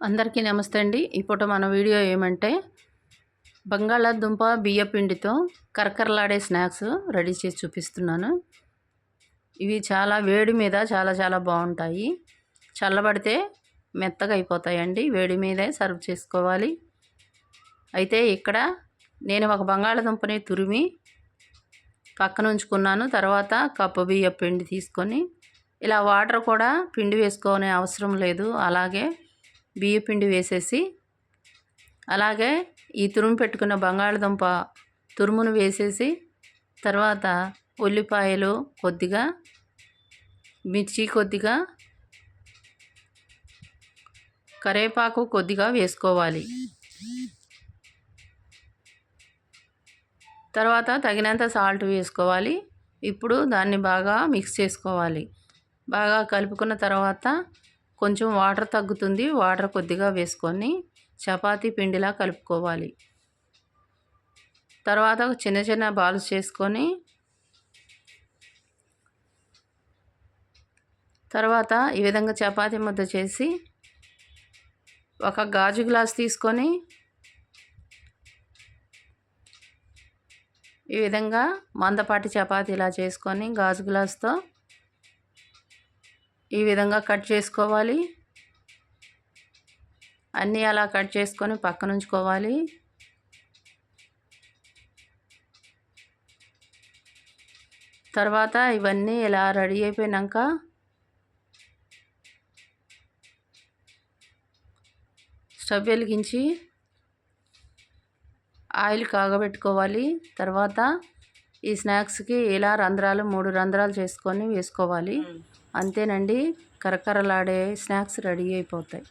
అందరికీ నమస్తే అండి. ఇప్పుడు మన వీడియో ఏమంటే బంగాళాదుంప బియ్య పిండితో కరకరలాడే స్నాక్స్ రెడీ చేసి చూపిస్తున్నాను. ఇవి చాలా వేడి మీద చాలా చాలా బాగుంటాయి. చల్లబడితే మెత్తగా అయిపోతాయండి. వేడి మీదే సర్వ్ చేసుకోవాలి. అయితే ఇక్కడ నేను ఒక బంగాళాదుంపని తురిమి పక్కన ఉంచుకున్నాను. తర్వాత కప్పు బియ్య పిండి తీసుకొని ఇలా వాటర్ కూడా పిండి వేసుకోనే అవసరం లేదు. అలాగే బియ్యపిండి వేసేసి అలాగే ఈ తురుము పెట్టుకున్న బంగాళదుంప తురుమును వేసేసి తర్వాత ఉల్లిపాయలు కొద్దిగా మిర్చి కొద్దిగా కరేపాకు కొద్దిగా వేసుకోవాలి. తర్వాత తగినంత సాల్ట్ వేసుకోవాలి. ఇప్పుడు దాన్ని బాగా మిక్స్ చేసుకోవాలి. బాగా కలుపుకున్న తర్వాత కొంచెం వాటర్ తగ్గుతుంది వాటర్ కొద్దిగా వేసుకొని చపాతీ పిండిలా కలుపుకోవాలి. తర్వాత చిన్న చిన్న బాల్స్ చేసుకొని తర్వాత ఈ విధంగా చపాతీ ముద్ద చేసి ఒక గాజు గ్లాస్ తీసుకొని ఈ విధంగా మందపాటి చపాతీ ఇలా చేసుకొని గాజు గ్లాస్తో ఈ విధంగా కట్ చేసుకోవాలి. అన్నీ అలా కట్ చేసుకొని పక్కన ఉంచుకోవాలి తర్వాత ఇవన్నీ ఇలా రెడీ అయిపోయినాక స్టవ్ వెలిగించి ఆయిల్ కాగబెట్టుకోవాలి. తర్వాత ఈ స్నాక్స్కి ఇలా రంధ్రాలు మూడు రంధ్రాలు చేసుకొని వేసుకోవాలి. అంతేనండి కరకరలాడే స్నాక్స్ రెడీ అయిపోతాయి.